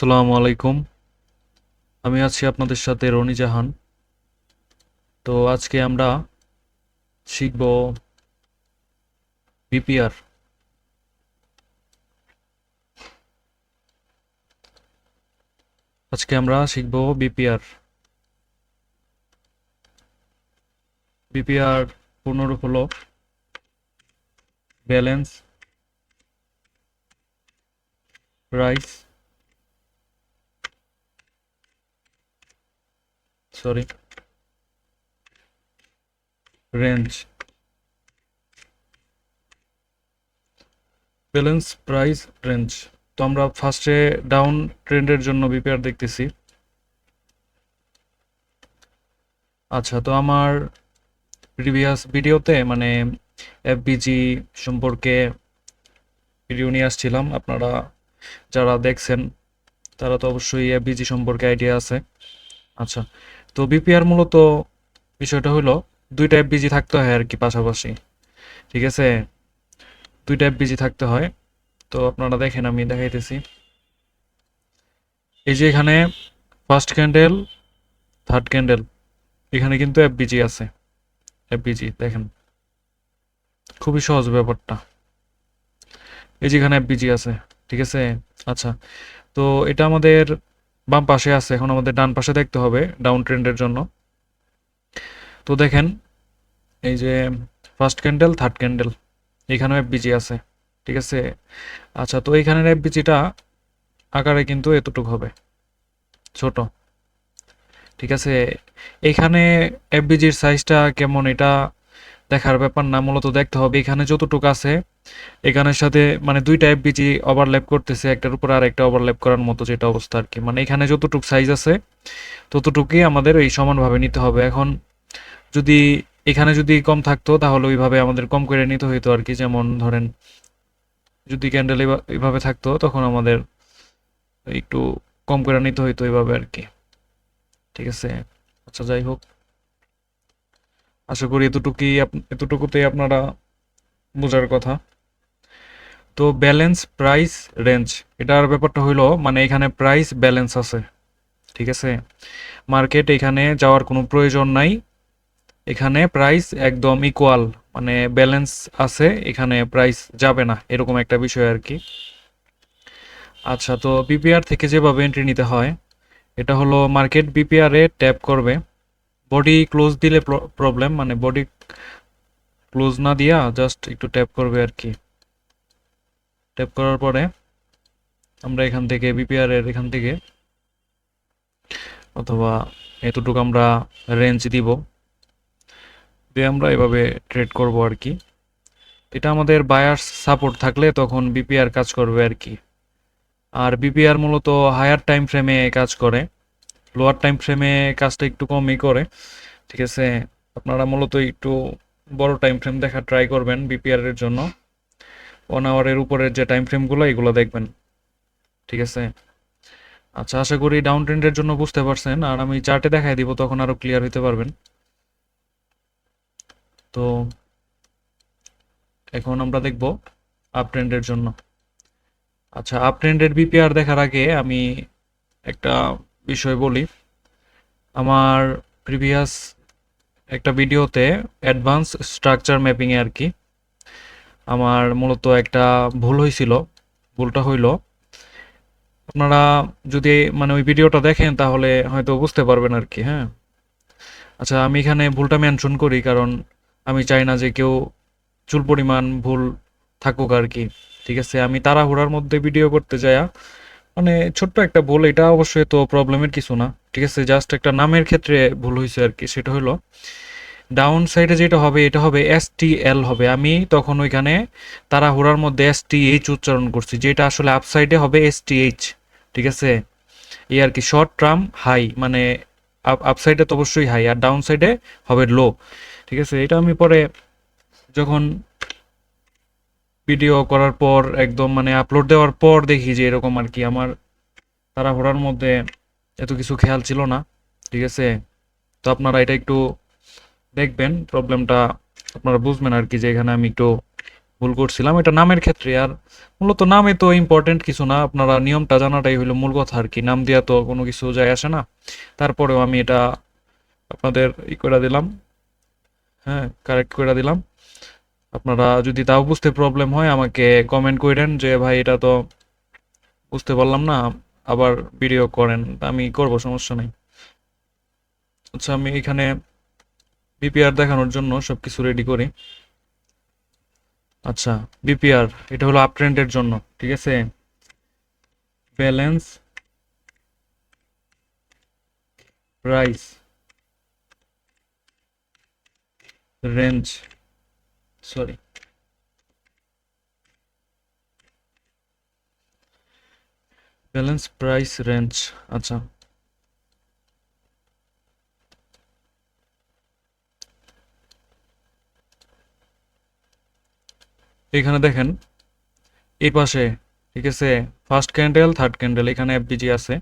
আসসালামু আলাইকুম। আমি আছি আপনাদের সাথে রনি জাহান। তো আজকে আমরা শিখব বিপিআর। আজকে আমরা শিখব বিপিআর। বিপিআর পূর্ণরূপ হল balance price sorry. Range balance price range তো আমরা ফার্স্টে ডাউন ট্রেন্ডের জন্য বিপিআর দেখতেছি। আচ্ছা তো আমার প্রিভিয়াস ভিডিওতে মানে এফবিজি সম্পর্কে ভিডিও নিয়ে আসছিলাম। আপনারা যারা দেখছেন, তারা তো অবশ্যই এফবিজি সম্পর্কে আইডিয়া আছে। আচ্ছা তো বিপিআর মূলত বিষয়টা হলো দুইটা এফবিজি থাকতে হয় আর কি পাশাপাশি। ঠিক আছে? দুইটা এফবিজি থাকতে হয়। তো আপনারা দেখেন, আমি দেখাইতেছি। এই যে এখানে ফার্স্ট ক্যান্ডেল থার্ড ক্যান্ডেল এখানে কিন্তু এফবিজি আছে। এফবিজি দেখেন। খুবই সহজ ব্যাপারটা। এই যে এখানে এফবিজি আছে, ঠিক আছে? আচ্ছা তো এটা আমাদের বাম পাশে আছে, এখন আমাদের ডান পাশে দেখতে হবে ডাউন ট্রেন্ডের জন্য। তো দেখেন, এই যে ফার্স্ট ক্যান্ডেল, থার্ড ক্যান্ডেল, এখানেও এফবিজি আছে, ঠিক আছে? আচ্ছা তো এইখানের এফবিজিটা আকারে কিন্তু এতটুকু হবে, ছোট, ঠিক আছে? এখানে এফবিজির সাইজটা কেমন, এটা দেখার ব্যাপার না, মূলত দেখতে হবে এখানে যতটুকু আছে। এখানের সাথে মানে দুইটা এফবিজি ওভারল্যাপ করতেছে, একটার উপর আর একটা ওভারল্যাপ করার মতো যেটা অবস্থা আর কি। মানে এখানে যতটুকু সাইজ আছে, ততটুকুই আমাদের এই সমানভাবে নিতে হবে। এখন যদি এখানে যদি কম থাকতো, তাহলে ওইভাবে আমাদের কম করে নিতে হইতো আর কি। যেমন ধরেন, যদি ক্যান্ডেল এইভাবে থাকতো, তখন আমাদের একটু কম করে নিতে হইতো এইভাবে আর কি। ঠিক আছে? আচ্ছা যাই হোক। আশা করি এতটুকুই এতটুকুতেই আপনারা বোঝার কথা। তো ব্যালেন্স প্রাইস রেঞ্জ এটার ব্যাপারটা হইল মানে এখানে প্রাইস ব্যালেন্স আছে, ঠিক আছে? মার্কেট এখানে যাওয়ার কোনো প্রয়োজন নাই। এখানে প্রাইস একদম ইকুয়াল মানে ব্যালেন্স আছে, এখানে প্রাইস যাবে না, এরকম একটা বিষয় আর কি। আচ্ছা তো বিপিআর থেকে যেভাবে এন্ট্রি নিতে হয়, এটা হলো মার্কেট বিপিআরে ট্যাপ করবে। বডি ক্লোজ দিলে প্রবলেম মানে বডি ক্লোজ না দিয়া জাস্ট একটু ট্যাপ করবে আর কি ট্যাপ করার পরে আমরা এখান থেকে বিপিআর এর এখান থেকে অথবা এতটুকু আমরা রেঞ্জ দিব। দিয়ে আমরা এভাবে ট্রেড করব আর কি এটা আমাদের বায়ার্স সাপোর্ট থাকলে তখন বিপিআর কাজ করবে আর কি আর বিপিআর মূলত হায়ার টাইম ফ্রেমে কাজ করে। লোয়ার টাইম ফ্রেমে কাজটা একটু কমই করে, ঠিক আছে? আপনারা মূলত একটু বড় টাইম ফ্রেম দেখা ট্রাই করবেন বিপিআর এর জন্য। ওয়ান আওয়ারের উপরের যে টাইম ফ্রেমগুলো এগুলো দেখবেন, ঠিক আছে? আচ্ছা আশা করি ডাউন ট্রেন্ডের জন্য বুঝতে পারছেন, আর আমি চার্টে দেখাই দিব, তখন আরও ক্লিয়ার হতে পারবেন। তো এখন আমরা দেখব আপ ট্রেন্ডের জন্য। আচ্ছা আপ ট্রেন্ডের বিপিআর দেখার আগে আমি একটা বিষয় বলি, আমার প্রিভিয়াস একটা ভিডিওতে অ্যাডভান্স স্ট্রাকচার ম্যাপিংয়ে আর কি, আমার মূলত একটা ভুল হয়েছিল ভুলটা হইল। আপনারা যদি মানে ওই ভিডিওটা দেখেন তাহলে হয়তো বুঝতে পারবেন আর কি হ্যাঁ। আচ্ছা আমি এখানে ভুলটা মেনশন করি কারণ আমি চাই না যে কেউ চুল পরিমাণ ভুল থাকুক আর কি, ঠিক আছে। আমি তাড়াহুড়ার মধ্যে ভিডিও করতে যায়া মানে ছোট্ট একটা ভুল, এটা অবশ্যই তো প্রবলেমের কিছু না। ঠিক আছে? জাস্ট একটা নামের ক্ষেত্রে ভুল হয়েছে আর কি সেটা হলো ডাউন সাইডে যেটা হবে, এটা হবে এস টি এল হবে। আমি তখন ওইখানে তাড়াহুড়ার মধ্যে এস টি এইচ উচ্চারণ করছি, যেটা আসলে আপ সাইডে হবে এস টি এইচ ঠিক আছে? এই আর কি শর্ট টার্ম হাই মানে আপ সাইডে তো অবশ্যই হাই আর ডাউন সাইডে হবে লো ঠিক আছে? এটা আমি পরে যখন ভিডিও করার পর, একদম মানে আপলোড দেওয়ার পর দেখি যে এরকম আর কি। আমার তাড়াহুড়ার মধ্যে এত কিছু খেয়াল ছিল না, ঠিক আছে? তো আপনারা এটা একটু দেখবেন প্রবলেমটা আপনারা বুঝবেন আর কি যে এখানে আমি একটু ভুল করছিলাম। এটা নামের ক্ষেত্রে, আর মূলত নামে তো ইম্পর্টেন্ট কিছু না। আপনারা নিয়মটা জানাটাই হলো মূল কথা আর কি। নাম দেওয়া তো কোনো কিছু যায় আসে না। তারপরেও আমি এটা আপনাদের ই করে দিলাম। হ্যাঁ কারেক্ট করে দিলাম। আপনারা যদি তাও বুঝতে প্রবলেম হয়, আমাকে কমেন্ট করেন যে, ভাই, এটা তো বুঝতে পারলাম না, আবার ভিডিও করেন আমি করব, সমস্যা নেই। আচ্ছা আমি এখানে বিপিআর দেখানোর জন্য সব কিছু রেডি করি। আচ্ছা বিপিআর এটা হলো আপ ট্রেন্ডের জন্য, ঠিক আছে? Balance price range sorry. Balance, price, range আচ্ছা। এখানে দেখেন এই পাশে, ঠিক আছে ফার্স্ট ক্যান্ডেল থার্ড ক্যান্ডেল এখানে এফবিজি আছে।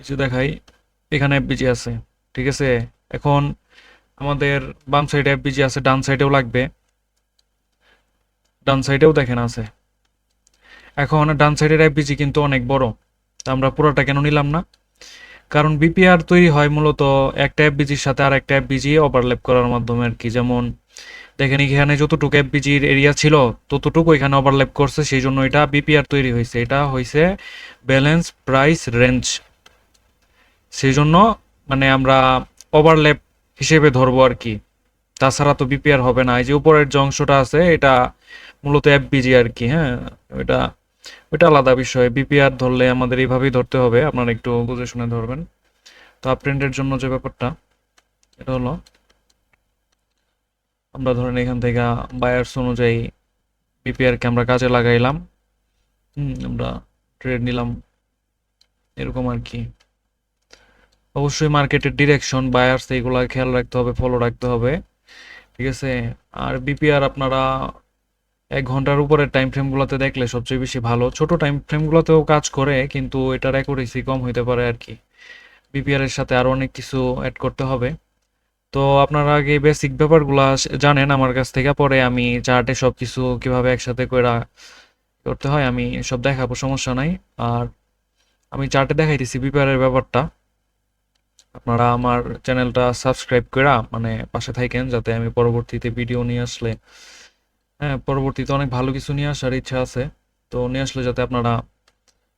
কিছু দেখাই, এখানে এফবিজি আছে, ঠিক আছে। এখন আমাদের বাম সাইডে এফবিজি আছে, ডান সাইডেও লাগবে। ডান সাইডেও দেখেন আছে। এখন ডান সাইডের এফবিজি কিন্তু অনেক বড়। তা আমরা পুরোটা কেন নিলাম না? কারণ বিপিআর তৈরি হয় মূলত একটা এফবিজির সাথে আর একটা এফবিজি ওভারল্যাপ করার মাধ্যমে আর কি। যেমন দেখেন এখানে যতটুকু এফবিজির এরিয়া ছিল, ততটুকু এখানে ওভারল্যাপ করছে, সেই জন্য এটা বিপিআর তৈরি হয়েছে। এটা হয়েছে ব্যালেন্স প্রাইস রেঞ্জ সেই জন্য মানে আমরা ওভারল্যাপ হিসেবে ধরবো আর কি। তাছাড়া তো বিপিআর হবে না। এই যে উপরের যে অংশটা আছে, এটা মূলত এফবিজি আর কি হ্যাঁ? এটা ওইটা আলাদা বিষয়। বিপিআর ধরলে আমাদের এইভাবেই ধরতে হবে। আপনারা একটু বুঝে শুনে ধরবেন। তো আপট্রেন্ডের জন্য যে ব্যাপারটা, এটা হলো, আমরা ধরেন এখান থেকে বায়ার্স অনুযায়ী বিপিআরকে আমরা কাজে লাগাইলাম। হুম, আমরা ট্রেড নিলাম। এরকম আর কি। অবশ্যই মার্কেটের ডিরেকশন বায়ার্স এইগুলা খেয়াল রাখতে হবে ফলো রাখতে হবে। ঠিক আছে? আর বিপিআর আপনারা এক ঘণ্টার উপরের টাইম ফ্রেমগুলোতে দেখলে সবচেয়ে বেশি ভালো। ছোট টাইম ফ্রেমগুলোতেও কাজ করে, কিন্তু এটার অ্যাকুরেসি কম হইতে পারে আর কি। বিপিআর এর সাথে আরও অনেক কিছু অ্যাড করতে হবে। তো আপনারা আগে বেসিক ব্যাপারগুলো জানেন আমার কাছ থেকে, পরে আমি চার্টে সব কিছু কীভাবে একসাথে করে করতে হয়, আমি সব দেখাবো, সমস্যা নাই। আর আমি চার্টে দেখাইতেছি বিপিআর ব্যাপারটা। আপনারা আমার চ্যানেলটা সাবস্ক্রাইব করে মানে পাশে থাকেন যাতে আমি পরবর্তীতে ভিডিও নিয়ে আসলে হ্যাঁ পরবর্তীতে অনেক ভালো কিছু নিয়ে আসার ইচ্ছা আছে। তো নিয়ে আসলে যাতে আপনারা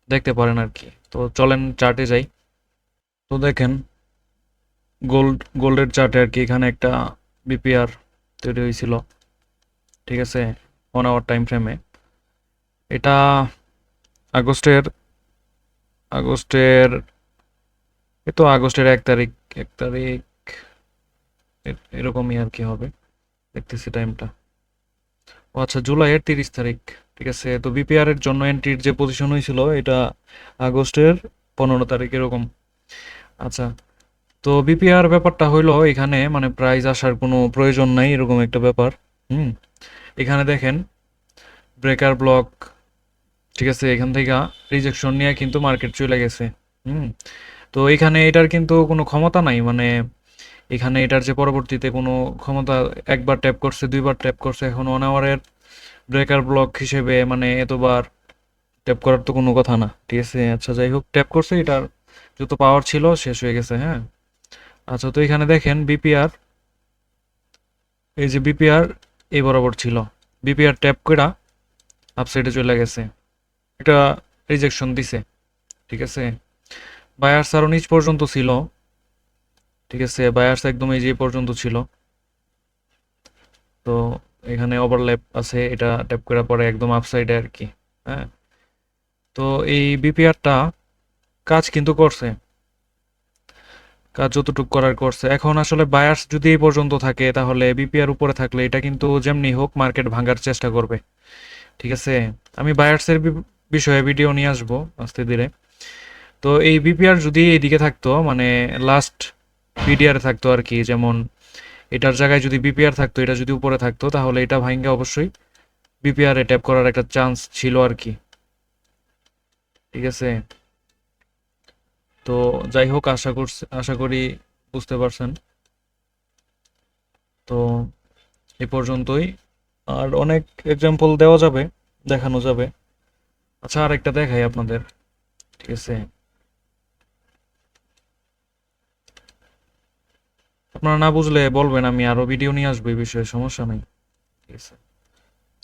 দেখতে পারেন আর কি। তো চলেন চার্টে যাই। তো দেখেন, গোল্ড, গোল্ডের চার্টে আর কি এখানে একটা বিপিআর তৈরি হয়েছিল ঠিক আছে, ওয়ান আওয়ার টাইম ফ্রেমে। এটা আগস্টের আগস্টের এ তো আগস্টের এক তারিখ এক তারিখ এরকমই আর কি হবে। দেখতেছি টাইমটা ও আচ্ছা জুলাইয়ের তিরিশ তারিখ, ঠিক আছে? তো বিপিআর এর জন্য এন্ট্রির যে পজিশন হয়েছিল, এটা আগস্টের পনেরো তারিখ এরকম। আচ্ছা তো বিপিআর ব্যাপারটা হইল এখানে মানে প্রাইস আসার কোনো প্রয়োজন নাই, এরকম একটা ব্যাপার। হুম, এখানে দেখেন ব্রেকার ব্লক ঠিক আছে? এখান থেকে রিজেকশন নিয়ে কিন্তু মার্কেট চলে গেছে। হুম তো এখানে এটার কিন্তু কোনো ক্ষমতা নাই মানে এখানে এটার যে পরবর্তীতে কোনো ক্ষমতা একবার ট্যাপ করছে, দুইবার ট্যাপ করছে, এখন ওয়ান আওয়ারের ব্রেকার ব্লক হিসেবে মানে এতবার ট্যাপ করার তো কোনো কথা না, ঠিক আছে? আচ্ছা যাই হোক ট্যাপ করছে, এটার যত পাওয়ার ছিল শেষ হয়ে গেছে হ্যাঁ? আচ্ছা তো এখানে দেখেন বিপিআর এই যে বিপিআর এই বরাবর ছিল। বিপিআর ট্যাপ কইরা আপসাইডে চলে গেছে। এটা রিজেকশন দিছে, ঠিক আছে? বায়ার্স আরও নিচ পর্যন্ত ছিল। ঠিক আছে বায়ার্স একদম এই যে পর্যন্ত ছিল। তো এখানে ওভারল্যাপ আছে, এটা ট্যাপ করার পরে একদম আপসাইডে আর কি হ্যাঁ। তো এই বিপিআরটা কাজ কিন্তু করছে। কাজ যতটুকু করার করছে। এখন আসলে বায়ার্স যদি এই পর্যন্ত থাকে, তাহলে বিপিআর উপরে থাকলে এটা কিন্তু যেমনি হোক মার্কেট ভাঙার চেষ্টা করবে। ঠিক আছে, আমি বায়ার্সের বিষয়ে ভিডিও নিয়ে আসব আস্তে ধীরে। তো এই বিপিআর যদি এইদিকে থাকতো মানে লাস্ট বিডিআর থাকতো আর কি, যেমন এটার জায়গায় যদি বিপিআর থাকতো, এটা যদি উপরে থাকতো, তাহলে এটা ভাঙ্গা অবশ্যই। বিপিআর ট্যাপ করার একটা চান্স ছিল আর কি। ঠিক আছে? তো যাই হোক, আশা করছি, আশা করি বুঝতে পারছেন। তো এ পর্যন্তই। আর অনেক এক্সাম্পল দেওয়া যাবে, দেখানো যাবে। আচ্ছা আর একটা দেখাই আপনাদের। ঠিক আছে? আপনারা না বুঝলে বলবেন, আমি আরও ভিডিও নিয়ে আসব, এই বিষয়ে সমস্যা নেই। ঠিক আছে?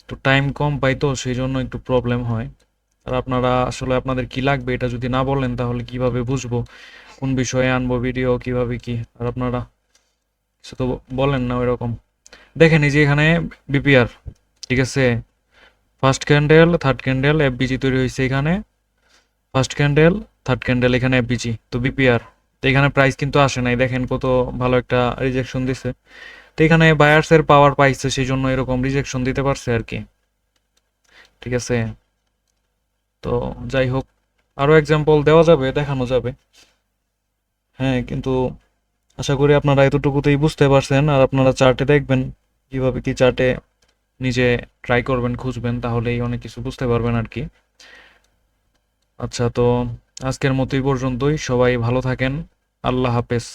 তো টাইম কম পাই তো সেই জন্য একটু প্রবলেম হয়। আর আপনারা আসলে আপনাদের কি লাগবে, এটা যদি না বলেন, তাহলে কীভাবে বুঝব? কোন বিষয়ে আনব ভিডিও কীভাবে কি? আর আপনারা সে তো বলেন না ওইরকম। দেখেন, এই যে এখানে বিপিআর ঠিক আছে? First candle third candle FVG তৈরি হয়েছে এখানে। ফার্স্ট ক্যান্ডেল থার্ড ক্যান্ডেল এখানে এফবিজি তো বিপিআর তো এখানে প্রাইস কিন্তু আসে নাই। দেখেন কত ভালো একটা রিজেকশন দিছে। তো এখানে বায়ার্সের পাওয়ার পাইছে সেই জন্য এরকম রিজেকশন দিতে পারছে আর কি। ঠিক আছে? তো যাই হোক আরও এক্সাম্পল দেওয়া যাবে, দেখানো যাবে। হ্যাঁ কিন্তু আশা করি আপনারা এতটুকুতেই বুঝতে পারছেন, আর আপনারা চার্টে দেখবেন কীভাবে কি চার্টে নিজে ট্রাই করবেন, খুঁজবেন, তাহলেই অনেক কিছু বুঝতে পারবেন আর কি। আচ্ছা তো আজকের মতোই পর্যন্তই। সবাই ভালো থাকেন। আল্লাহ হাফেজ।